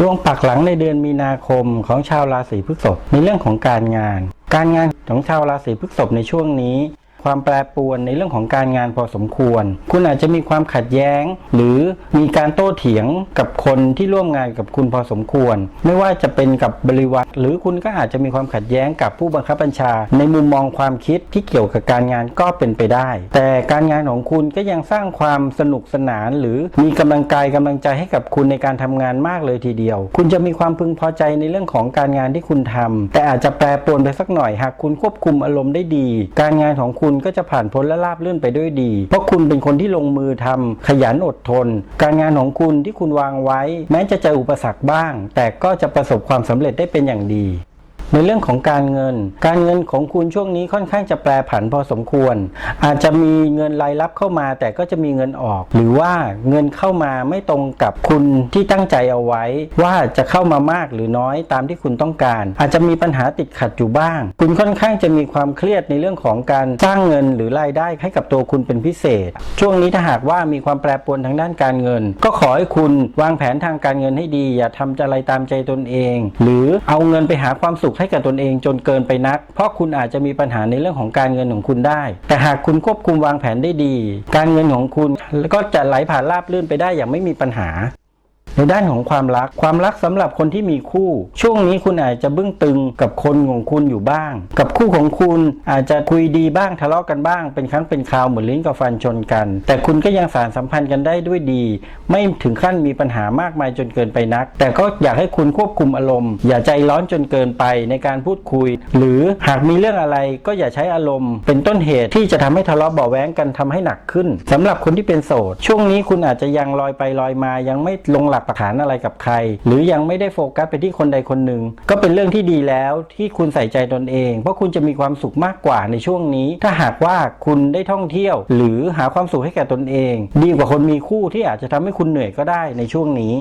ดวงปักหลังในเดือนมีนาคมของชาวราศีพฤษภมีเรื่องของการงาน การงานของชาวราศีพฤษภในช่วงนี้ ความแปรปรวนในเรื่องของการงานพอสมควร คุณอาจจะมีความขัดแย้ง หรือมีการโต้เถียงกับคนที่ร่วมงานกับคุณพอสมควร ไม่ว่าจะเป็นกับบริวารหรือคุณก็อาจจะมีความขัดแย้งกับผู้บังคับบัญชา ในมุมมองความคิดที่เกี่ยวกับการงานก็เป็นไปได้ แต่การงานของคุณก็ยังสร้างความสนุกสนาน หรือมีกำลังกายกำลังใจให้กับคุณในการทำงานมากเลยทีเดียว คุณจะมีความพึงพอใจในเรื่องของการงานที่คุณทำแต่อาจจะแปรปรวนไปสักหน่อยหากคุณควบคุมอารมณ์ได้ดี การงานของคุณณก็จะผ่านพ้นและราบเรื่อนไปด้วยดี เพราะคุณเป็นคนที่ลงมือทำขยันอดทน การงานของคุณที่คุณวางไว้ แม้จะเจออุปสรรคบ้าง แต่ก็จะประสบความสำเร็จได้เป็นอย่างดี ในเรื่องของการเงิน การเงินของคุณช่วงนี้ค่อนข้างจะแปรผันพอสมควร อาจจะมีเงินรายรับเข้ามา แต่ก็จะมีเงินออก หรือว่าเงินเข้ามาไม่ตรงกับคุณที่ตั้งใจเอาไว้ ว่าจะเข้ามามากหรือน้อยตามที่คุณต้องการ อาจจะมีปัญหาติดขัดอยู่บ้าง คุณค่อนข้างจะมีความเครียดในเรื่องของการสร้างเงินหรือรายได้ให้กับตัวคุณเป็นพิเศษ ช่วงนี้ถ้าหากว่ามีความแปรปรวนทางด้านการเงิน ก็ขอให้คุณวางแผนทางการเงินให้ดี อย่าทำอะไรตามใจตนเอง หรือเอาเงินไปหาความสุขให้กับตนเองจนเกินไปนัก เพราะคุณอาจจะมีปัญหาในเรื่องของการเงินของคุณได้ แต่หากคุณควบคุมวางแผนได้ดี การเงินของคุณก็จะไหลผ่านราบลื่นไปได้อย่างไม่มีปัญหา ในด้านของความรัก ความรักสำหรับคนที่มีคู่ ช่วงนี้คุณอาจจะบึ้งตึงกับคนของคุณอยู่บ้าง กับคู่ของคุณอาจจะคุยดีบ้างทะเลาะกันบ้าง เป็นครั้งเป็นคราวเหมือนลิ้นกับฟันชนกัน แต่คุณก็ยังสารสัมพันธ์กันได้ด้วยดี ไม่ถึงขั้นมีปัญหามากมายจนเกินไปนัก แต่ก็อยากให้คุณควบคุมอารมณ์ อย่าใจร้อนจนเกินไปในการพูดคุย หรือหากมีเรื่องอะไรก็อย่าใช้อารมณ์ เป็นต้นเหตุที่จะทำให้ทะเลาะเบาแว้งกันทำให้หนักขึ้นสำหรับคนที่เป็นโสด ช่วงนี้คุณอาจจะยังลอยไปลอยมายังไม่ลงหลักปักฐานอะไรกับใคร หรือยังไม่ได้โฟกัสไปที่คนใดคนหนึ่งก็เป็นเรื่องที่ดีแล้วที่คุณใส่ใจตนเอง เพราะคุณจะมีความสุขมากกว่าในช่วงนี้ ถ้าหากว่าคุณได้ท่องเที่ยว หรือหาความสุขให้แก่ตนเอง ดีกว่าคนมีคู่ที่อาจจะทำให้คุณเหนื่อยก็ได้ในช่วงนี้